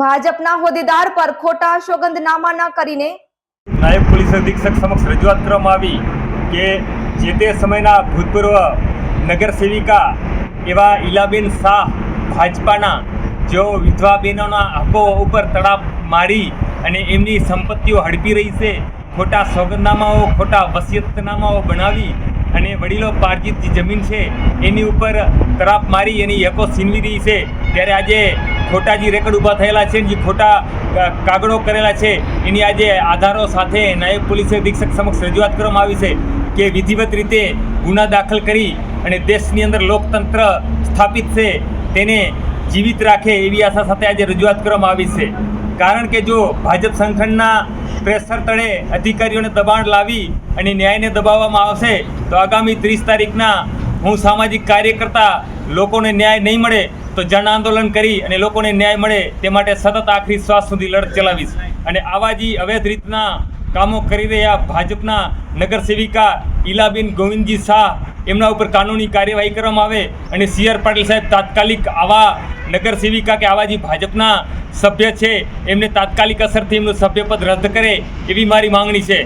ભાજપના હોદ્દેદાર પર ખોટા સોગંદનામા ન કરીને નાયબ પોલીસ અધિક્ષક સમક્ષ રજૂઆત કરવામાં આવી કે જે તે સમયના ભૂતપૂર્વ નગર સેવિકા એવા ઈલાબેન શાહ ભાજપાના જેઓ વિધવા બહેનોના હકો ઉપર તડાપ મારી અને એમની સંપત્તિઓ હડપી રહી છે, ખોટા સોગંદનામાઓ, ખોટા વસિયતનામાઓ બનાવી અને વડીલો પાર્જિત જમીન છે, એની ઉપર તરાપ મારી એની હકો છીનવી રહી છે, ત્યારે આજે ખોટા જે રેકર્ડ ઊભા થયેલા છે જે ખોટા કાગળો કરેલા છે, એની આજે આધારો સાથે નાયબ પોલીસ અધિક્ષક સમક્ષ રજૂઆત કરવામાં આવી છે કે વિધિવત રીતે ગુના દાખલ કરી અને દેશની અંદર લોકતંત્ર સ્થાપિત છે, તેને જીવિત રાખે એવી આશા સાથે આજે રજૂઆત કરવામાં આવી છે. કારણ કે જો ભાજપ સંગઠનના પ્રેશર તળે અધિકારીઓને દબાણ લાવી અને ન્યાયને દબાવવામાં આવશે, તો આગામી ત્રીસ તારીખના હું સામાજિક કાર્યકર્તા, લોકોને ન્યાય નહીં મળે તો જન આંદોલન કરી અને લોકોને ન્યાય મળે તે માટે સતત આખરી શ્વાસ સુધી લડત ચલાવીશ. અને આવા જ અવૈધ રીતના કામો કરી રહ્યા ભાજપના નગર સેવિકા ઈલાબેન ગોવિંદજી શાહ, એમના ઉપર કાનૂની કાર્યવાહી કરવામાં આવે અને સી આર પાટીલ સાહેબ તાત્કાલિક આવા નગર સેવિકા કે આવા જે ભાજપના સભ્ય છે, એમને તાત્કાલિક અસરથી એમનું સભ્યપદ રદ કરે એવી મારી માંગણી છે.